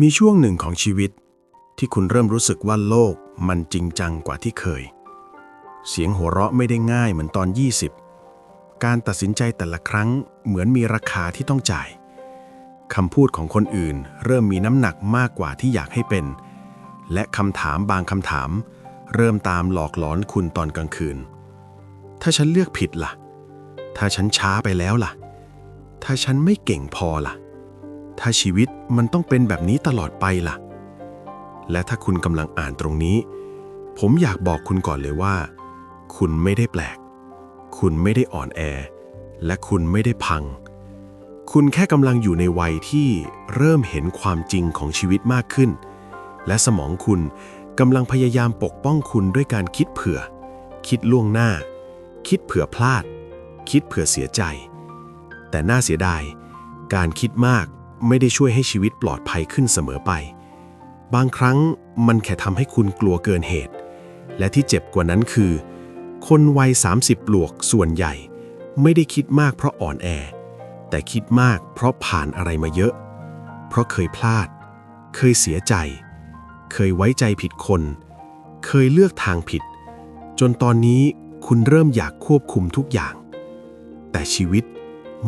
มีช่วงหนึ่งของชีวิต ที่คุณเริ่มรู้สึกว่าโลกมันจริงจังกว่าที่เคย เสียงหัวเราะไม่ได้ง่ายเหมือนตอน 20 การตัดสินใจแต่ละครั้งเหมือนมีราคาที่ต้องจ่ายคำพูดของคนอื่น เริ่มมีน้ำหนักมากกว่าที่อยากให้เป็น และคำถามบางคำถาม เริ่มตามหลอกหลอนคุณตอนกลางคืน ถ้าฉันเลือกผิดล่ะ ถ้าฉันช้าไปแล้วล่ะ ถ้าฉันไม่เก่งพอล่ะ ถ้าชีวิตมันต้องเป็นแบบนี้ตลอดไปล่ะ และถ้าคุณกำลังอ่านตรงนี้ ผมอยากบอกคุณก่อนเลยว่า คุณไม่ได้แปลก คุณไม่ได้อ่อนแอ และคุณไม่ได้พัง คุณแค่กำลังอยู่ในวัยที่เริ่มเห็นความจริงของชีวิตมากขึ้น และสมองคุณกำลังพยายามปกป้องคุณด้วยการคิดเผื่อ คิดล่วงหน้า คิดเผื่อพลาด คิดเผื่อเสียใจ แต่น่าเสียดาย การคิดมาก ไม่ได้ช่วยให้ชีวิตปลอดภัยขึ้นเสมอไป บางครั้งมันแค่ทำให้คุณกลัวเกินเหตุ และที่เจ็บกว่านั้นคือ คนวัย 30บวกส่วนใหญ่ ไม่ได้คิดมากเพราะอ่อนแอ แต่คิดมากเพราะผ่านอะไรมาเยอะ เพราะเคยพลาด เคยเสียใจ เคยไว้ใจผิดคน เคยเลือกทางผิด จนตอนนี้คุณเริ่มอยากควบคุมทุกอย่าง แต่ชีวิต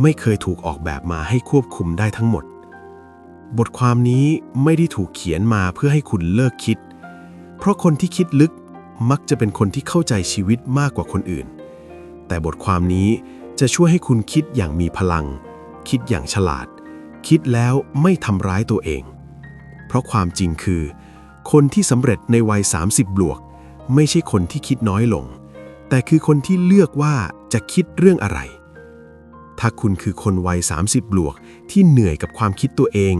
ไม่เคยถูกออกแบบมาให้ควบคุมได้ทั้งหมด บทความนี้ไม่ได้ถูกเขียนมาเพื่อให้คุณเลิกคิด เพราะคนที่คิดลึกมักจะเป็นคนที่เข้าใจชีวิตมากกว่าคนอื่น แต่บทความนี้จะช่วยให้คุณคิดอย่างมีพลัง คิดอย่างฉลาด คิดแล้วไม่ทำร้ายตัวเอง เพราะความจริงคือ คนที่สำเร็จในวัย 30 บวก ไม่ใช่คนที่คิดน้อยลง แต่คือคนที่เลือกว่าจะคิดเรื่องอะไร ถ้าคุณคือคนวัย 30 บวก ที่เหนื่อยกับความคิดตัวเอง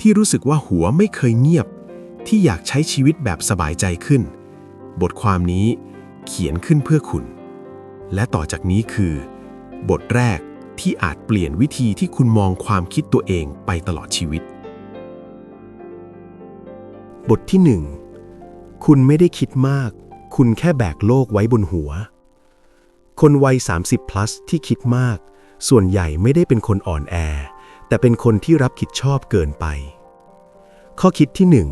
ที่รู้สึกว่าหัวไม่เคยเงียบ ที่อยากใช้ชีวิตแบบสบายใจขึ้น บทความนี้เขียนขึ้นเพื่อคุณ และต่อจากนี้คือ บทแรกที่อาจเปลี่ยนวิธีที่คุณมองความคิดตัวเองไปตลอดชีวิต บทที่หนึ่งคุณไม่ได้คิดมาก คุณแค่แบกโลกไว้บนหัว คนวัย 30 plus ที่คิดมาก ส่วนใหญ่ไม่ได้เป็นคนอ่อนแอ แต่เป็นคนที่รับผิดชอบเกินไป ข้อคิดที่หนึ่ง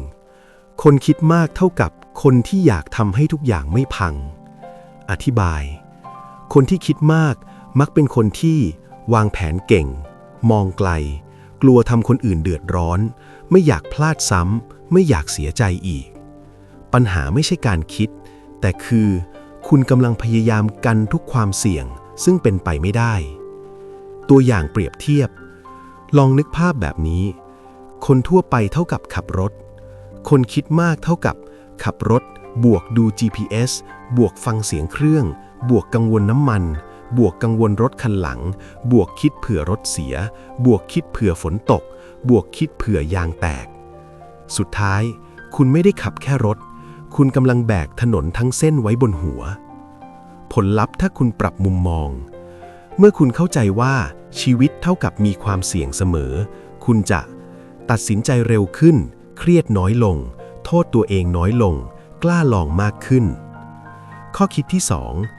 คนคิดมากเท่ากับคนที่อยากทำให้ทุกอย่างไม่พัง อธิบาย คนที่คิดมากมักเป็นคนที่วางแผนเก่ง มองไกล กลัวทำคนอื่นเดือดร้อน ไม่อยากพลาดซ้ำ ไม่อยากเสียใจอีก ปัญหาไม่ใช่การคิด แต่คือ คุณกำลังพยายามกันทุกความเสี่ยงซึ่งเป็นไปไม่ได้ ตัวอย่างเปรียบเทียบ ลองนึกภาพแบบนี้ คนทั่วไปเท่ากับขับรถ คนคิดมากเท่ากับ ขับรถ บวกดู GPS บวกฟังเสียงเครื่อง บวกกังวลน้ำมัน บวกกังวลรถคันหลัง บวกคิดเผื่อรถเสีย บวกคิดเผื่อฝนตก บวกคิดเผื่อยางแตก สุดท้าย คุณไม่ได้ขับแค่รถ คุณกำลังแบกถนนทั้งเส้นไว้บนหัว ผลลัพธ์ถ้าคุณปรับมุมมอง เมื่อคุณเข้าใจว่าชีวิตเท่ากับมีความเสี่ยงเสมอ คุณจะตัดสินใจเร็วขึ้น เครียดน้อยลง โทษตัวเองน้อยลง กล้าลองมากขึ้น ข้อคิดที่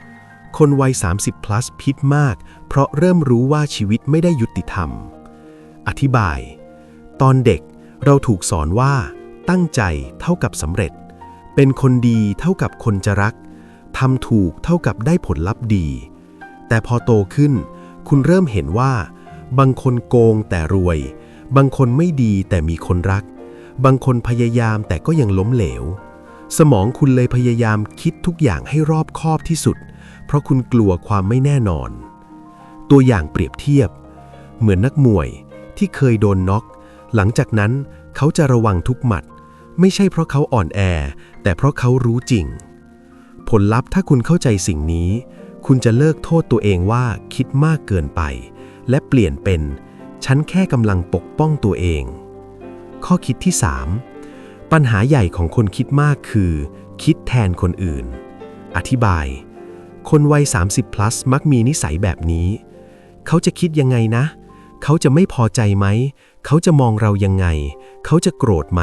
2 คนวัย 30 plus พิษมาก เพราะเริ่มรู้ว่าชีวิตไม่ได้ยุติธรรม อธิบาย ตอนเด็กเราถูกสอนว่า ตั้งใจเท่ากับสำเร็จ เป็นคนดีเท่ากับคนจะรักทำถูกเท่ากับได้ผลลัพธ์ดี แต่พอโตขึ้น คุณเริ่มเห็นว่า บางคนโกงแต่รวย บางคนไม่ดีแต่มีคนรัก บางคนพยายามแต่ก็ยังล้มเหลว สมองคุณเลยพยายามคิดทุกอย่างให้รอบคอบที่สุด เพราะคุณกลัวความไม่แน่นอน ตัวอย่างเปรียบเทียบ เหมือนนักมวยที่เคยโดนน็อก หลังจากนั้นเขาจะระวังทุกหมัด ไม่ใช่เพราะเขาอ่อนแอ แต่เพราะเขารู้จริง ผลลัพธ์ถ้าคุณเข้าใจสิ่งนี้ คุณจะเลิกโทษตัวเองว่าคิดมากเกินไป และเปลี่ยนเป็น ฉันแค่กำลังปกป้องตัวเอง ข้อคิดที่ 3 ปัญหาใหญ่ของคนคิดมากคือ คิดแทนคนอื่น อธิบาย คนวัย 30 plus มักมีนิสัยแบบนี้ เขาจะคิดยังไงนะ เขาจะไม่พอใจไหม เขาจะมองเรายังไง เขาจะโกรธไหม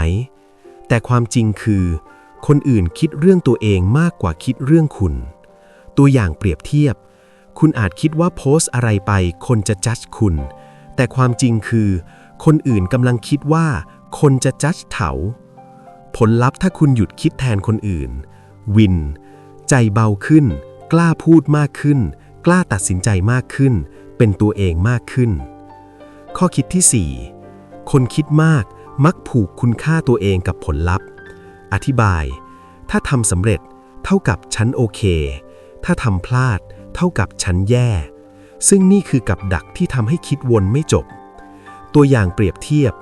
แต่ความจริงคือ คนอื่นคิดเรื่องตัวเองมากกว่าคิดเรื่องคุณ ตัวอย่างเปรียบเทียบ คุณอาจคิดว่าโพสต์อะไรไปคนจะจัดคุณ แต่ความจริงคือ คนอื่นกำลังคิดว่า คนจะจัดเถา ผลลัพธ์ถ้าคุณหยุดคิดแทนคนอื่น วิน ใจเบาขึ้น กล้าพูดมากขึ้น กล้าตัดสินใจมากขึ้น เป็นตัวเองมากขึ้น ข้อคิดที่ 4 คนคิดมากมักผูกคุณค่าตัวเองกับผลลัพธ์ อธิบาย ถ้าทำสำเร็จเท่ากับฉันโอเค ถ้าทำพลาดเท่ากับฉันแย่ ซึ่งนี่คือกับดักที่ทำให้คิดวนไม่จบ ตัวอย่างเปรียบเทียบ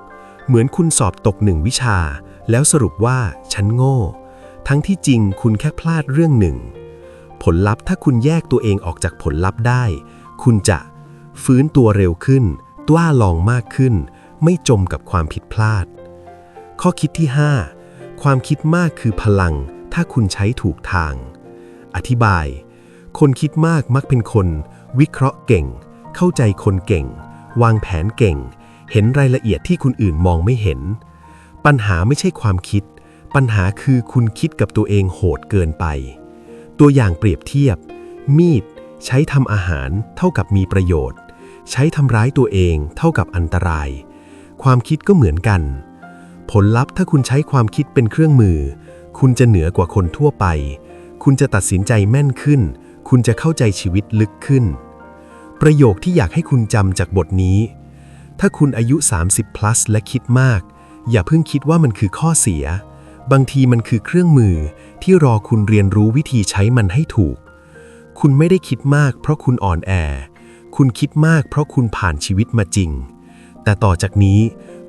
เหมือนคุณสอบตกหนึ่งวิชา แล้วสรุปว่าฉันโง่ ทั้งที่จริงคุณแค่พลาดเรื่องหนึ่ง ผลลัพธ์ถ้าคุณแยกตัวเองออกจากผลลัพธ์ได้ คุณจะฟื้นตัวเร็วขึ้นกล้าลองมากขึ้น ไม่จมกับความผิดพลาด ข้อคิดที่ 5 ความคิดมากคือพลัง ถ้าคุณใช้ถูกทาง อธิบาย คนคิดมากมักเป็นคน วิเคราะห์เก่ง เข้าใจคนเก่ง วางแผนเก่ง เห็นรายละเอียดที่คนอื่นมองไม่เห็น ปัญหาไม่ใช่ความคิด ปัญหาคือคุณคิดกับตัวเองโหดเกินไป ตัวอย่างเปรียบเทียบ มีด ใช้ทำอาหารเท่ากับมีประโยชน์ ใช้ทำร้ายตัวเองเท่ากับอันตราย ความคิดก็เหมือนกัน ผลลัพธ์ถ้าคุณใช้ความคิดเป็นเครื่องมือ คุณจะเหนือกว่าคนทั่วไป คุณจะตัดสินใจแม่นขึ้น คุณจะเข้าใจชีวิตลึกขึ้น ประโยคที่อยากให้คุณจำจากบทนี้ ถ้าคุณอายุ 30 plus และคิดมาก อย่าเพิ่งคิดว่ามันคือข้อเสีย บางทีมันคือเครื่องมือที่รอคุณเรียนรู้วิธีใช้มันให้ถูก คุณไม่ได้คิดมากเพราะคุณอ่อนแอ คุณคิดมากเพราะคุณผ่านชีวิตมาจริง แต่ต่อจากนี้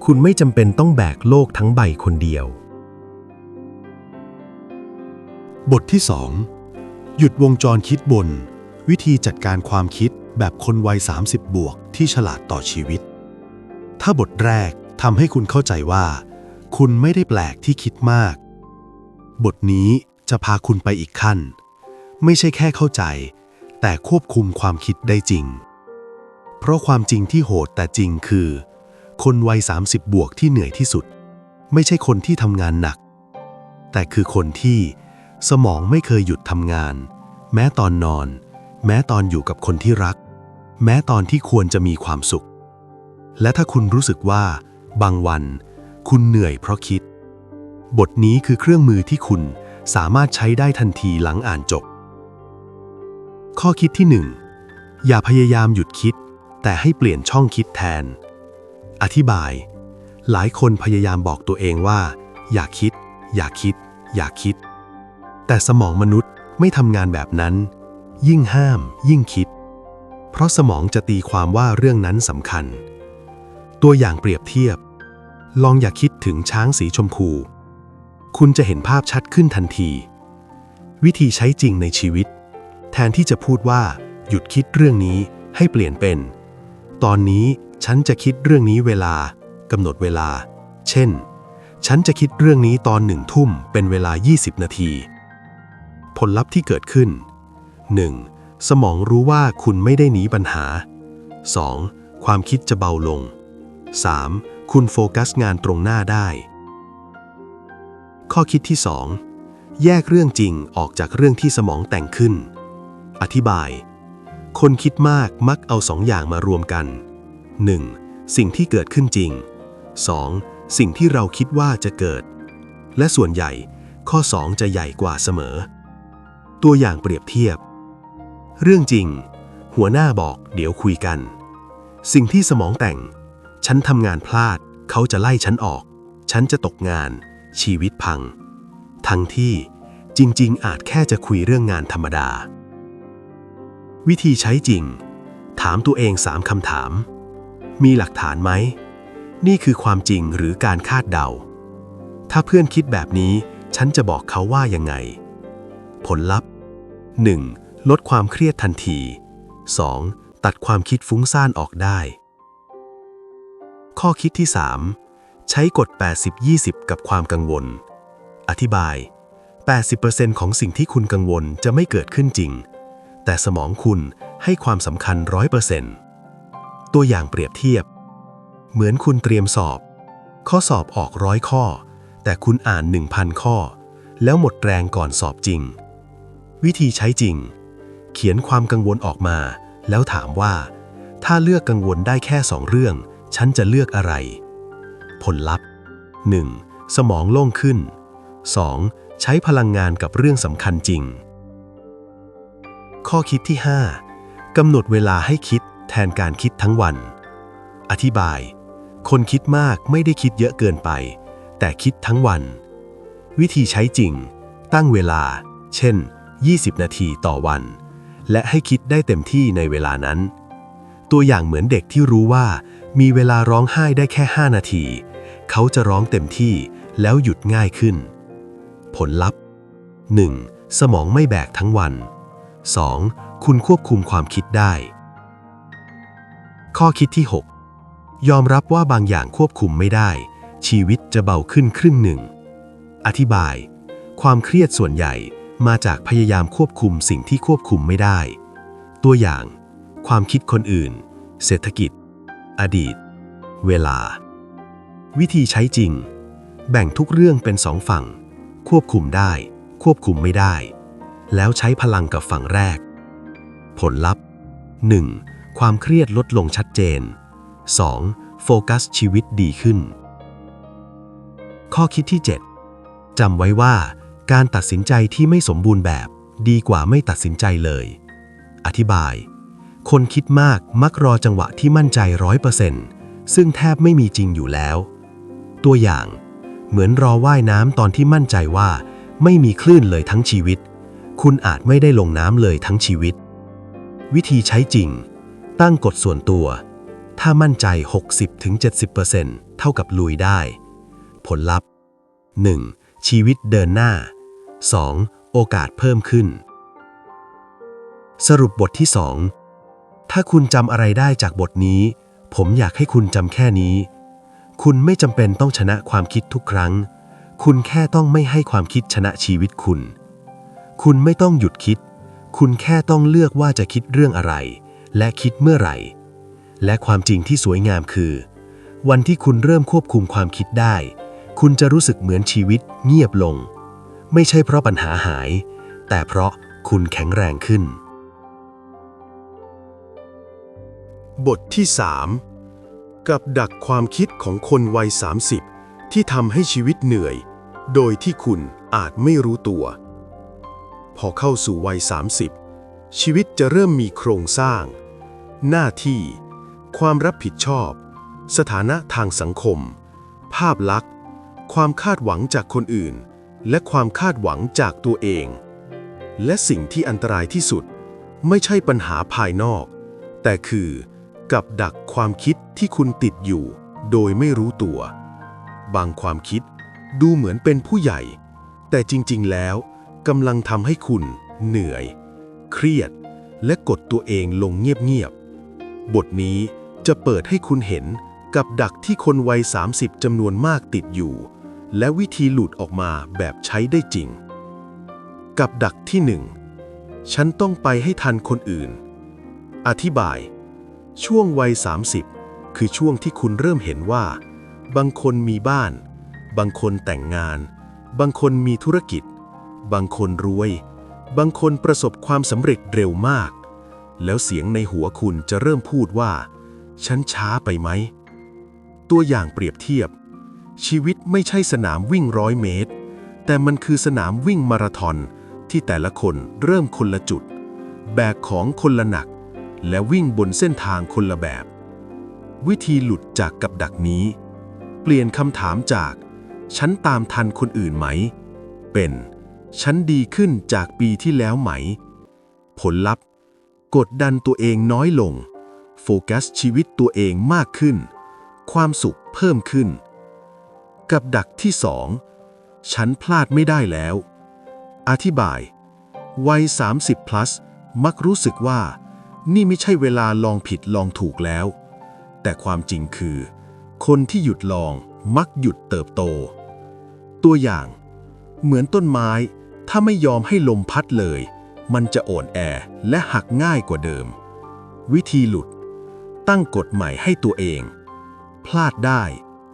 คุณไม่จำเป็นต้องแบกโลกทั้งใบคนเดียว บทที่2 หยุดวงจรคิดบน วิธีจัดการความคิดแบบคนวัย 30 บวกที่ฉลาดต่อชีวิต ถ้าบทแรกทำให้คุณเข้าใจว่า คุณไม่ได้แปลกที่คิดมาก บทนี้จะพาคุณไปอีกขั้น ไม่ใช่แค่เข้าใจ แต่ควบคุมความคิดได้จริง เพราะความจริงที่โหดแต่จริงคือ คนวัย 30 บวกที่เหนื่อยที่สุด ไม่ใช่คนที่ทำงานหนัก แต่คือคนที่ สมองไม่เคยหยุดทำงาน แม้ตอนนอน แม้ตอนอยู่กับคนที่รัก แม้ตอนที่ควรจะมีความสุข และถ้าคุณรู้สึกว่า บางวัน คุณเหนื่อยเพราะคิด บทนี้คือเครื่องมือที่คุณสามารถใช้ได้ทันทีหลังอ่านจบ ข้อคิดที่ 1 อย่าพยายามหยุดคิด แต่ให้เปลี่ยนช่องคิดแทน อธิบาย หลายคนพยายามบอกตัวเองว่า อย่าคิด อย่าคิด อย่าคิด แต่สมองมนุษย์ไม่ทำงานแบบนั้น ยิ่งห้าม ยิ่งคิด เพราะสมองจะตีความว่าเรื่องนั้นสำคัญ ตัวอย่างเปรียบเทียบ ลองอย่าคิดถึงช้างสีชมพู คุณจะเห็นภาพชัดขึ้นทันที วิธีใช้จริงในชีวิต แทนที่จะพูดว่า หยุดคิดเรื่องนี้ให้เปลี่ยนเป็น ตอนนี้ฉันจะคิดเรื่องนี้เวลากำหนดเวลา เช่น ฉันจะคิดเรื่องนี้ตอนหนึ่งทุ่มเป็นเวลา 20 นาที ผลลัพธ์ที่เกิดขึ้น 1. สมองรู้ว่าคุณไม่ได้หนีปัญหา 2. ความคิดจะเบาลง 3. คุณโฟกัสงานตรงหน้าได้ ข้อคิดที่ 2 แยกเรื่องจริงออกจากเรื่องที่สมองแต่งขึ้น อธิบาย คนคิดมากมักเอาสองอย่างมารวมกัน 1. สิ่งที่เกิดขึ้นจริง 2. สิ่งที่เราคิดว่าจะเกิด และส่วนใหญ่ข้อ 2 จะใหญ่กว่าเสมอ ตัวอย่างเปรียบเทียบ เรื่องจริง หัวหน้าบอกเดี๋ยวคุยกัน สิ่งที่สมองแต่ง ฉันทำงานพลาด เขาจะไล่ฉันออก ฉันจะตกงาน ชีวิตพัง ทั้งที่จริง ๆ อาจแค่จะคุยเรื่องงานธรรมดา วิธีใช้จริง ถามตัวเองสามคำถาม มีหลักฐานไหม นี่คือความจริงหรือการคาดเดา ถ้าเพื่อนคิดแบบนี้ ฉันจะบอกเขาว่ายังไง ผลลัพธ์ 1. ลดความเครียดทันที 2. ตัดความคิดฟุ้งซ่านออกได้ ข้อคิดที่ 3 ใช้กฎ 80-20 กับความกังวล อธิบาย 80%ของสิ่งที่คุณกังวลจะไม่เกิดขึ้นจริง แต่สมองคุณให้ความสำคัญ 100%ตัวอย่างเปรียบเทียบ เหมือนคุณเตรียมสอบ ข้อสอบออกร้อยข้อ แต่คุณอ่าน 1,000 ข้อ แล้วหมดแรงก่อนสอบจริง วิธีใช้จริง เขียนความกังวลออกมา แล้วถามว่า ถ้าเลือกกังวลได้แค่สองเรื่อง ฉันจะเลือกอะไร ผลลัพธ์ 1. สมองโล่งขึ้น 2. ใช้พลังงานกับเรื่องสำคัญจริง ข้อคิดที่ 5กำหนดเวลาให้คิดแทนการคิดทั้งวัน อธิบาย คนคิดมากไม่ได้คิดเยอะเกินไป แต่คิดทั้งวัน วิธีใช้จริง ตั้งเวลา เช่น 20 นาทีต่อวัน และให้คิดได้เต็มที่ในเวลานั้น ตัวอย่างเหมือนเด็กที่รู้ว่า มีเวลาร้องไห้ได้แค่ 5 นาที เขาจะร้องเต็มที่แล้วหยุดง่ายขึ้น ผลลัพธ์ 1. สมองไม่แบกทั้งวัน 2. คุณควบคุมความคิดได้ ข้อคิดที่ 6 ยอมรับว่าบางอย่างควบคุมไม่ได้ ชีวิตจะเบาขึ้นครึ่งหนึ่ง อธิบาย ความเครียดส่วนใหญ่ มาจากพยายามควบคุมสิ่งที่ควบคุมไม่ได้ ตัวอย่าง ความคิดคนอื่น เศรษฐกิจ อดีต เวลา วิธีใช้จริง แบ่งทุกเรื่องเป็นสองฝั่ง ควบคุมได้ ควบคุมไม่ได้ แล้วใช้พลังกับฝั่งแรก ผลลัพธ์ 1. ความเครียดลดลงชัดเจน 2. โฟกัสชีวิตดีขึ้น ข้อคิดที่ 7จำไว้ว่า การตัดสินใจที่ไม่สมบูรณ์แบบดีกว่าไม่ตัดสินใจเลย อธิบาย คนคิดมากมักรอจังหวะที่มั่นใจร้อยเปอร์เซ็นต์ซึ่งแทบไม่มีจริงอยู่แล้ว ตัวอย่าง เหมือนรอว่ายน้ำตอนที่มั่นใจว่า ไม่มีคลื่นเลยทั้งชีวิต คุณอาจไม่ได้ลงน้ำเลยทั้งชีวิต วิธีใช้จริง ตั้งกฎส่วนตัว ถ้ามั่นใจ 60-70%เท่ากับลุยได้ ผลลัพธ์ 1. ชีวิตเดินหน้า 2. โอกาสเพิ่มขึ้น สรุปบทที่ 2 ถ้าคุณจำอะไรได้จากบทนี้ ผมอยากให้คุณจำแค่นี้ คุณไม่จำเป็นต้องชนะความคิดทุกครั้ง คุณแค่ต้องไม่ให้ความคิดชนะชีวิตคุณ คุณไม่ต้องหยุดคิด คุณแค่ต้องเลือกว่าจะคิดเรื่องอะไร และคิดเมื่อไหร่ และความจริงที่สวยงามคือ วันที่คุณเริ่มควบคุมความคิดได้ คุณจะรู้สึกเหมือนชีวิตเงียบลง ไม่ใช่เพราะปัญหาหาย แต่เพราะคุณแข็งแรงขึ้น บทที่ 3 กับดักความคิดของคนวัย 30 ที่ทำให้ชีวิตเหนื่อย โดยที่คุณอาจไม่รู้ตัว พอเข้าสู่วัย 30 ชีวิตจะเริ่มมีโครงสร้าง หน้าที่ ความรับผิดชอบ สถานะทางสังคม ภาพลักษณ์ ความคาดหวังจากคนอื่น และความคาดหวังจากตัวเอง และสิ่งที่อันตรายที่สุด ไม่ใช่ปัญหาภายนอก แต่คือ กับดักความคิดที่คุณติดอยู่ โดยไม่รู้ตัว บางความคิดดูเหมือนเป็นผู้ใหญ่ แต่จริงๆแล้วกำลังทำให้คุณเหนื่อย เครียด และกดตัวเองลงเงียบๆ บทนี้จะเปิดให้คุณเห็นกับดักที่คนวัย 30 จำนวนมากติดอยู่ และวิธีหลุดออกมาแบบใช้ได้จริง กับดักที่หนึ่งฉันต้องไปให้ทันคนอื่น อธิบาย ช่วงวัย 30 คือช่วงที่คุณเริ่มเห็นว่า บางคนมีบ้าน บางคนแต่งงาน บางคนมีธุรกิจ บางคนรวย บางคนประสบความสำเร็จเร็วมาก แล้วเสียงในหัวคุณจะเริ่มพูดว่า ฉันช้าไปไหม ตัวอย่างเปรียบเทียบ ชีวิตไม่ใช่สนามวิ่งร้อยเมตร แต่มันคือสนามวิ่งมาราธอนที่แต่ละคนเริ่มคนละจุด แบกของคนละหนัก และวิ่งบนเส้นทางคนละแบบ วิธีหลุดจากกับดักนี้ เปลี่ยนคำถามจาก ฉันตามทันคนอื่นไหม เป็น ฉันดีขึ้นจากปีที่แล้วไหม ผลลัพธ์ กดดันตัวเองน้อยลง โฟกัสชีวิตตัวเองมากขึ้น ความสุขเพิ่มขึ้น กับดักที่สองฉันพลาดไม่ได้แล้ว อธิบาย วัย 30 plus มักรู้สึกว่า นี่ไม่ใช่เวลาลองผิดลองถูกแล้ว แต่ความจริงคือ คนที่หยุดลองมักหยุดเติบโต ตัวอย่าง เหมือนต้นไม้ ถ้าไม่ยอมให้ลมพัดเลย มันจะอ่อนแอและหักง่ายกว่าเดิม วิธีหลุด ตั้งกฎใหม่ให้ตัวเอง พลาดได้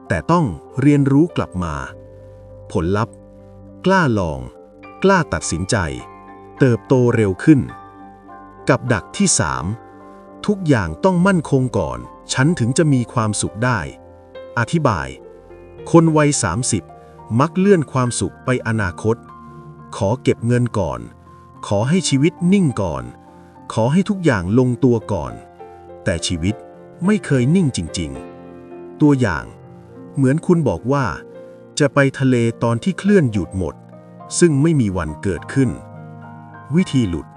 แต่ต้องเรียนรู้กลับมา ผลลัพธ์ กล้าลอง กล้าตัดสินใจ เติบโตเร็วขึ้น กับดักที่ 3 ทุกอย่างต้องมั่นคงก่อน ฉันถึงจะมีความสุขได้ อธิบาย คนวัย 30 มักเลื่อนความสุขไปอนาคต ขอเก็บเงินก่อน ขอให้ชีวิตนิ่งก่อน ขอให้ทุกอย่างลงตัวก่อน แต่ชีวิตไม่เคยนิ่งจริง ๆ ตัวอย่าง เหมือนคุณบอกว่า จะไปทะเลตอนที่เคลื่อนหยุดหมด ซึ่งไม่มีวันเกิดขึ้น วิธีหลุด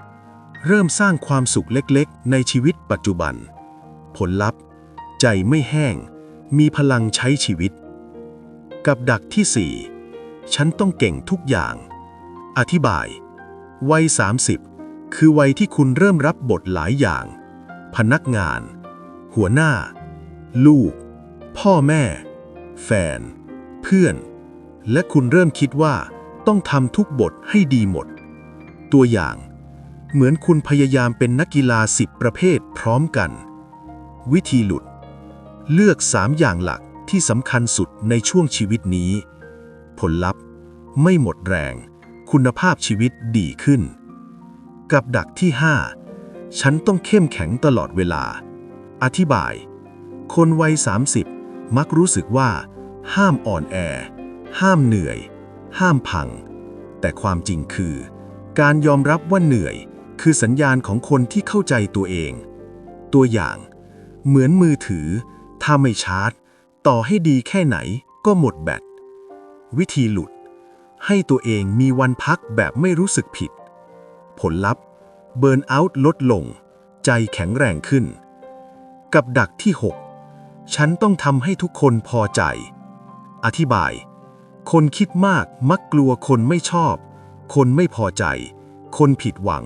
เริ่มสร้างความสุขเล็กๆ ในชีวิตปัจจุบัน ผลลัพธ์ ใจไม่แห้ง มีพลังใช้ชีวิต กับดักที่ 4 ฉันต้องเก่งทุกอย่าง อธิบาย วัย 30 คือวัยที่คุณเริ่มรับบทหลายอย่าง พนักงาน หัวหน้า ลูก พ่อแม่ แฟน เพื่อน และคุณเริ่มคิดว่าต้องทำทุกบทให้ดีหมด ตัวอย่าง เหมือนคุณพยายามเป็นนักกีฬาสิบประเภทพร้อมกัน วิธีหลุด เลือก3อย่างหลักที่สำคัญสุดในช่วงชีวิตนี้ ผลลัพธ์ ไม่หมดแรง คุณภาพชีวิตดีขึ้น กับดักที่ 5 ฉันต้องเข้มแข็งตลอดเวลา อธิบาย คนวัย 30 มักรู้สึกว่า ห้ามอ่อนแอ ห้ามเหนื่อย ห้ามพัง แต่ความจริงคือ การยอมรับว่าเหนื่อย คือสัญญาณของคนที่เข้าใจตัวเอง ตัวอย่าง เหมือนมือถือ ถ้าไม่ชาร์จ ต่อให้ดีแค่ไหนก็หมดแบต วิธีหลุด ให้ตัวเองมีวันพักแบบไม่รู้สึกผิด ผลลัพธ์ เบิร์นเอาท์ลดลง ใจแข็งแรงขึ้น กับดักที่ 6 ฉันต้องทำให้ทุกคนพอใจ อธิบาย คนคิดมากมักกลัวคนไม่ชอบ คนไม่พอใจ คนผิดหวัง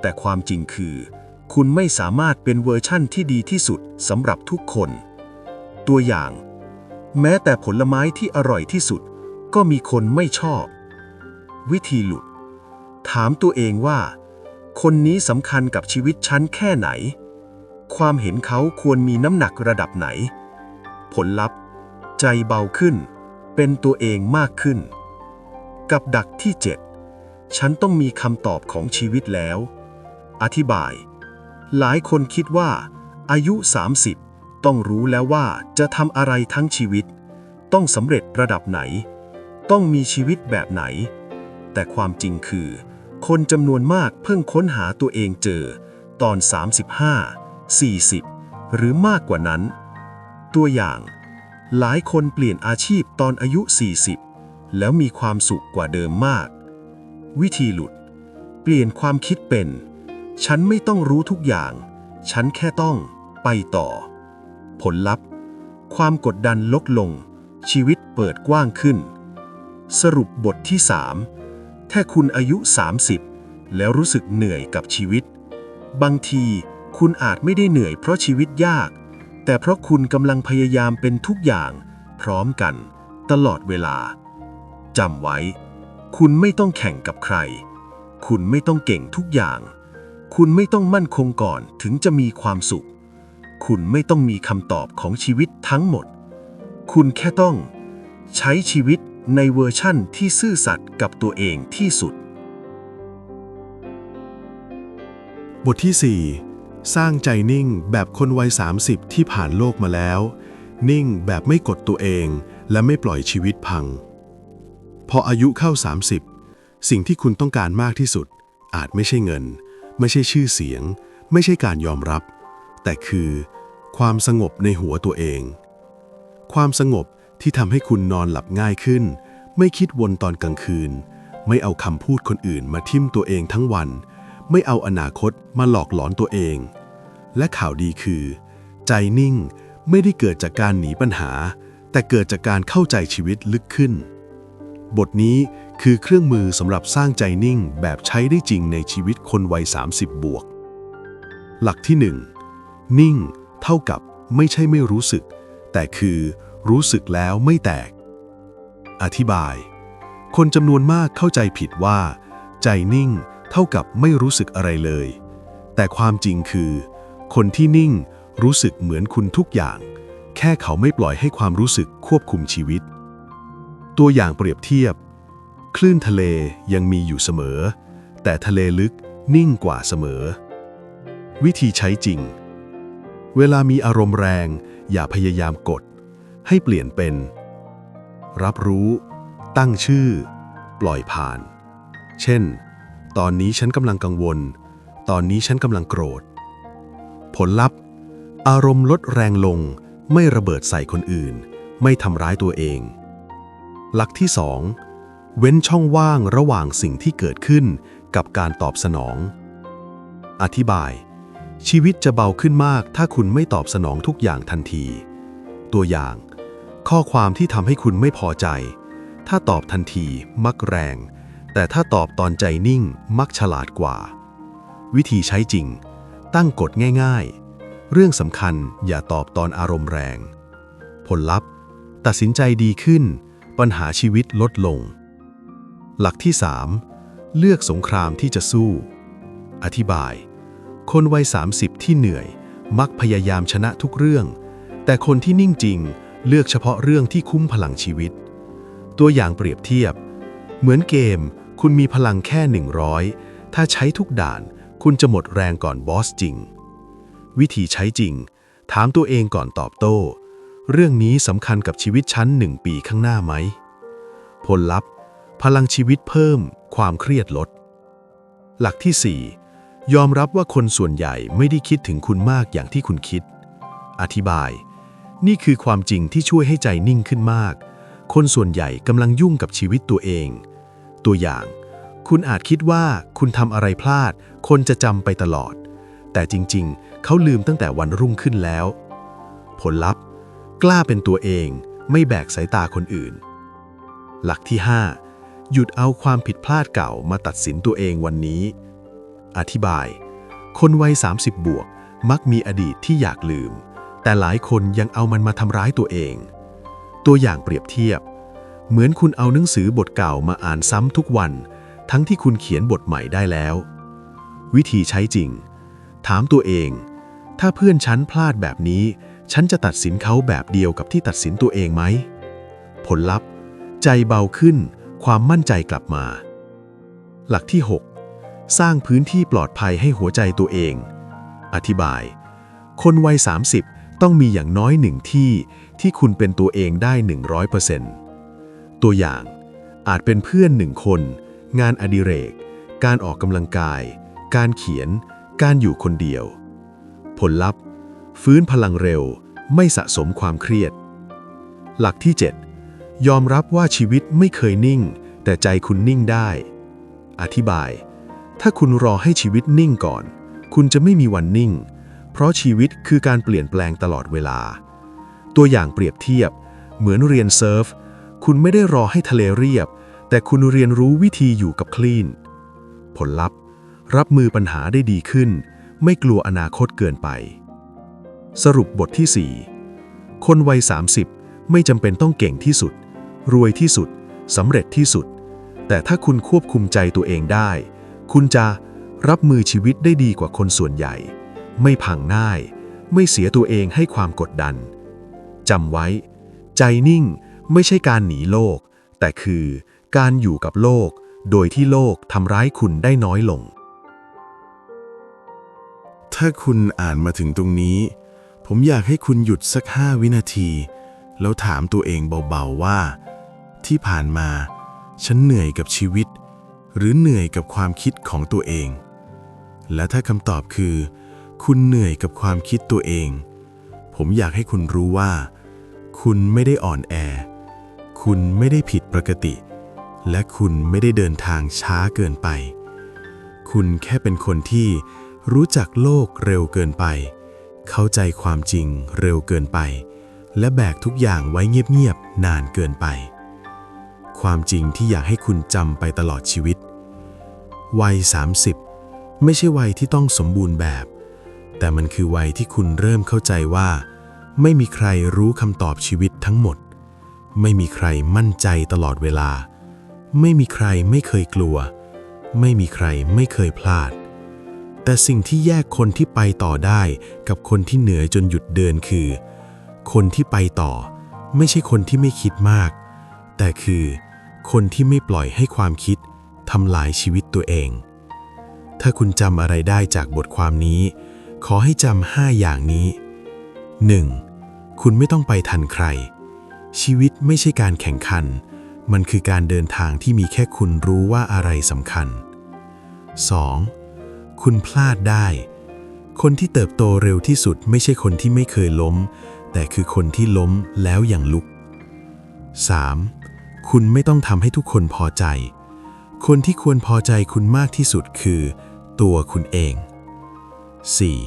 แต่ความจริงคือ คุณไม่สามารถเป็นเวอร์ชั่นที่ดีที่สุดสำหรับทุกคน ตัวอย่าง แม้แต่ผลไม้ที่อร่อยที่สุด ก็มีคนไม่ชอบ วิธีหลุด ถามตัวเองว่า คนนี้สำคัญกับชีวิตฉันแค่ไหน ความเห็นเขาควรมีน้ำหนักระดับไหน ผลลัพธ์ ใจเบาขึ้น เป็นตัวเองมากขึ้น กับดักที่ 7 ฉันต้องมีคำตอบของชีวิตแล้ว อธิบาย หลายคนคิดว่า อายุ 30 ต้องรู้แล้วว่าจะทำอะไรทั้งชีวิต ต้องสำเร็จระดับไหน ต้องมีชีวิตแบบไหน แต่ความจริงคือ คนจำนวนมากเพิ่งค้นหาตัวเองเจอตอน 35 40 หรือมากกว่านั้น ตัวอย่าง หลายคนเปลี่ยนอาชีพตอนอายุ 40 แล้วมีความสุขกว่าเดิมมาก วิธีหลุด เปลี่ยนความคิดเป็น ฉันไม่ต้องรู้ทุกอย่าง ฉันแค่ต้องไปต่อ ผลลัพธ์ ความกดดันลดลง ชีวิตเปิดกว้างขึ้น สรุปบทที่ 3 ถ้าคุณอายุ 30 แล้วรู้สึกเหนื่อยกับชีวิต บางที คุณอาจไม่ได้เหนื่อยเพราะชีวิตยาก แต่เพราะคุณกำลังพยายามเป็นทุกอย่าง พร้อมกัน ตลอดเวลาจำไว้ คุณไม่ต้องแข่งกับใคร คุณไม่ต้องเก่งทุกอย่าง คุณไม่ต้องมั่นคงก่อนถึงจะมีความสุข คุณไม่ต้องมีคำตอบของชีวิตทั้งหมด คุณแค่ต้อง ใช้ชีวิตในเวอร์ชั่นที่ซื่อสัตย์กับตัวเองที่สุด บทที่ 4 สร้างใจนิ่งแบบคนวัย 30 ที่ผ่านโลกมาแล้ว นิ่งแบบไม่กดตัวเอง และไม่ปล่อยชีวิตพัง พออายุเข้า 30 สิ่งที่คุณต้องการมากที่สุด อาจไม่ใช่เงิน ไม่ใช่ชื่อเสียง ไม่ใช่การยอมรับ แต่คือ ความสงบในหัวตัวเอง ความสงบที่ทำให้คุณนอนหลับง่ายขึ้น ไม่คิดวนตอนกลางคืน ไม่เอาคำพูดคนอื่นมาทิ่มตัวเองทั้งวัน ไม่เอาอนาคตมาหลอกหลอนตัวเอง และข่าวดีคือ ใจนิ่งไม่ได้เกิดจากการหนีปัญหา แต่เกิดจากการเข้าใจชีวิตลึกขึ้น บทนี้คือเครื่องมือสำหรับสร้างใจนิ่งแบบใช้ได้จริงในชีวิตคนวัย 30 บวก หลักที่ 1 นิ่ง เท่ากับไม่ใช่ไม่รู้สึก แต่คือรู้สึกแล้วไม่แตก อธิบาย คนจำนวนมากเข้าใจผิดว่า ใจนิ่ง เท่ากับไม่รู้สึกอะไรเลย แต่ความจริงคือ คนที่นิ่งรู้สึกเหมือนคุณทุกอย่าง แค่เขาไม่ปล่อยให้ความรู้สึกควบคุมชีวิต ตัวอย่างเปรียบเทียบ คลื่นทะเลยังมีอยู่เสมอ แต่ทะเลลึกนิ่งกว่าเสมอ วิธีใช้จริง เวลามีอารมณ์แรง อย่าพยายามกด ให้เปลี่ยนเป็น รับรู้ ตั้งชื่อ ปล่อยผ่าน เช่น ตอนนี้ฉันกำลังกังวล ตอนนี้ฉันกำลังโกรธ ผลลัพธ์ อารมณ์ลดแรงลง ไม่ระเบิดใส่คนอื่น ไม่ทำร้ายตัวเอง หลักที่ 2 เว้นช่องว่างระหว่างสิ่งที่เกิดขึ้นกับการตอบสนอง อธิบาย ชีวิตจะเบาขึ้นมากถ้าคุณไม่ตอบสนองทุกอย่างทันที ตัวอย่าง ข้อความที่ทำให้คุณไม่พอใจ ถ้าตอบทันที มักแรง แต่ถ้าตอบตอนใจนิ่งมักฉลาดกว่า วิธีใช้จริง ตั้งกฎง่ายๆ เรื่องสำคัญอย่าตอบตอนอารมณ์แรง ผลลัพธ์ ตัดสินใจดีขึ้น ปัญหาชีวิตลดลง หลักที่ 3 เลือกสงครามที่จะสู้ อธิบาย คนวัย 30 ที่เหนื่อย มักพยายามชนะทุกเรื่อง แต่คนที่นิ่งจริงเลือกเฉพาะเรื่องที่คุ้มพลังชีวิต ตัวอย่างเปรียบเทียบ เหมือนเกม คุณมีพลังแค่ 100 ถ้าใช้ทุกด่าน คุณจะหมดแรงก่อนบอสจริง วิธีใช้จริง ถามตัวเองก่อนตอบโต้ เรื่องนี้สำคัญกับชีวิตฉันหนึ่งปีข้างหน้าไหม ผลลัพธ์ พลังชีวิตเพิ่ม ความเครียดลด หลักที่ 4 ยอมรับว่าคนส่วนใหญ่ไม่ได้คิดถึงคุณมากอย่างที่คุณคิด อธิบาย นี่คือความจริงที่ช่วยให้ใจนิ่งขึ้นมาก คนส่วนใหญ่กำลังยุ่งกับชีวิตตัวเอง ตัวอย่าง คุณอาจคิดว่าคุณทำอะไรพลาด คนจะจำไปตลอด แต่จริงๆ เขาลืมตั้งแต่วันรุ่งขึ้นแล้ว ผลลัพธ์ กล้าเป็นตัวเอง ไม่แบกสายตาคนอื่น หลักที่ 5 หยุดเอาความผิดพลาดเก่ามาตัดสินตัวเองวันนี้ อธิบาย คนวัย 30 บวก มักมีอดีตที่อยากลืม แต่หลายคนยังเอามันมาทำร้ายตัวเอง ตัวอย่างเปรียบเทียบ เหมือนคุณเอาหนังสือบทเก่ามาอ่านซ้ำทุกวัน ทั้งที่คุณเขียนบทใหม่ได้แล้ว วิธีใช้จริง ถามตัวเอง ถ้าเพื่อนฉันพลาดแบบนี้ ฉันจะตัดสินเขาแบบเดียวกับที่ตัดสินตัวเองไหม ผลลัพธ์ ใจเบาขึ้น ความมั่นใจกลับมา หลักที่ 6 สร้างพื้นที่ปลอดภัยให้หัวใจตัวเอง อธิบาย คนวัย 30 ต้องมีอย่างน้อยหนึ่งที่ที่คุณเป็นตัวเองได้ 100% ตัวอย่างอาจเป็นเพื่อนหนึ่งคน งานอดิเรก การออกกำลังกาย การเขียน การอยู่คนเดียว ผลลัพธ์ ฟื้นพลังเร็ว ไม่สะสมความเครียด หลักที่ 7 ยอมรับว่าชีวิตไม่เคยนิ่ง แต่ใจคุณนิ่งได้ อธิบาย ถ้าคุณรอให้ชีวิตนิ่งก่อน คุณจะไม่มีวันนิ่ง เพราะชีวิตคือการเปลี่ยนแปลงตลอดเวลา ตัวอย่างเปรียบเทียบ เหมือนเรียนเซิร์ฟ คุณไม่ได้รอให้ทะเลเรียบ แต่คุณเรียนรู้วิธีอยู่กับคลื่น ผลลัพธ์ รับมือปัญหาได้ดีขึ้น ไม่กลัวอนาคตเกินไป สรุปบทที่ 4 คนวัย 30 ไม่จำเป็นต้องเก่งที่สุด รวยที่สุดสำเร็จที่สุด แต่ถ้าคุณควบคุมใจตัวเองได้ คุณจะรับมือชีวิตได้ดีกว่าคนส่วนใหญ่ ไม่พังง่าย ไม่เสียตัวเองให้ความกดดันจำไว้ ใจนิ่ง ไม่ใช่การหนีโลก แต่คือการอยู่กับโลก โดยที่โลกทำร้ายคุณได้น้อยลง ถ้าคุณอ่านมาถึงตรงนี้ ผมอยากให้คุณหยุดสักห้าวินาที แล้วถามตัวเองเบาๆว่า ที่ผ่านมา ฉันเหนื่อยกับชีวิต หรือเหนื่อยกับความคิดของตัวเอง และถ้าคำตอบคือ คุณเหนื่อยกับความคิดตัวเอง ผมอยากให้คุณรู้ว่า คุณไม่ได้อ่อนแอ คุณไม่ได้ผิดปกติ และคุณไม่ได้เดินทางช้าเกินไป คุณแค่เป็นคนที่รู้จักโลกเร็วเกินไป เข้าใจความจริงเร็วเกินไป และแบกทุกอย่างไว้เงียบๆนานเกินไป ความจริงที่อยากให้คุณจำไปตลอดชีวิต วัย 30 ไม่ใช่วัยที่ต้องสมบูรณ์แบบ แต่มันคือวัยที่คุณเริ่มเข้าใจว่า ไม่มีใครรู้คำตอบชีวิตทั้งหมด ไม่มีใครมั่นใจตลอดเวลา ไม่มีใครไม่เคยกลัว ไม่มีใครไม่เคยพลาด แต่สิ่งที่แยกคนที่ไปต่อได้กับคนที่เหนื่อยจนหยุดเดินคือ คนที่ไปต่อ ไม่ใช่คนที่ไม่คิดมาก แต่คือ คนที่ไม่ปล่อยให้ความคิดทำลายชีวิตตัวเอง ถ้าคุณจำอะไรได้จากบทความนี้ ขอให้จำห้าอย่างนี้ 1. คุณไม่ต้องไปทันใคร ชีวิตไม่ใช่การแข่งขัน มันคือการเดินทางที่มีแค่คุณรู้ว่าอะไรสำคัญ 2. คุณพลาดได้ คนที่เติบโตเร็วที่สุดไม่ใช่คนที่ไม่เคยล้ม แต่คือคนที่ล้มแล้วยังลุก 3. คุณไม่ต้องทำให้ทุกคนพอใจ คนที่ควรพอใจคุณมากที่สุดคือ ตัวคุณเอง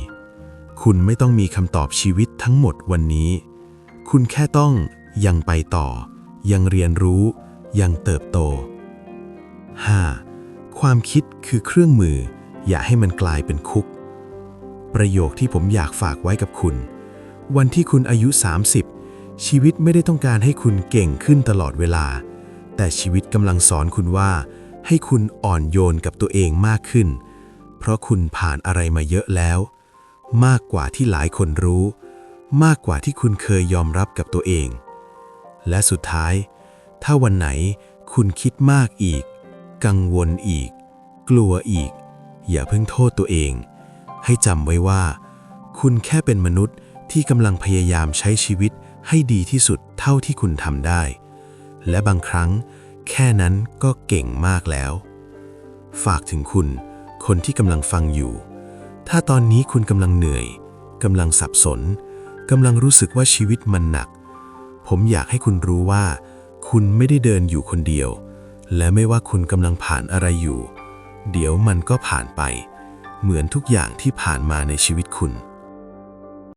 4. คุณไม่ต้องมีคำตอบชีวิตทั้งหมดวันนี้ คุณแค่ต้อง ยังไปต่อ ยังเรียนรู้ ยังเติบโต 5. ความคิดคือเครื่องมือ อย่าให้มันกลายเป็นคุก ประโยคที่ผมอยากฝากไว้กับคุณ วันที่คุณอายุ 30 ชีวิตไม่ได้ต้องการให้คุณเก่งขึ้นตลอดเวลา แต่ชีวิตกำลังสอนคุณว่า ให้คุณอ่อนโยนกับตัวเองมากขึ้น เพราะคุณผ่านอะไรมาเยอะแล้ว มากกว่าที่หลายคนรู้ มากกว่าที่คุณเคยยอมรับกับตัวเอง และสุดท้าย ถ้าวันไหนคุณคิดมากอีก กังวลอีก กลัวอีก อย่าเพิ่งโทษตัวเอง ให้จำไว้ว่า คุณแค่เป็นมนุษย์ที่กำลังพยายามใช้ชีวิตให้ดีที่สุดเท่าที่คุณทำได้ และบางครั้ง แค่นั้นก็เก่งมากแล้ว ฝากถึงคุณ คนที่กำลังฟังอยู่ ถ้าตอนนี้คุณกำลังเหนื่อยกำลังสับสนกำลังรู้สึกว่าชีวิตมันหนัก ผมอยากให้คุณรู้ว่า คุณไม่ได้เดินอยู่คนเดียว และไม่ว่าคุณกำลังผ่านอะไรอยู่ เดี๋ยวมันก็ผ่านไป เหมือนทุกอย่างที่ผ่านมาในชีวิตคุณ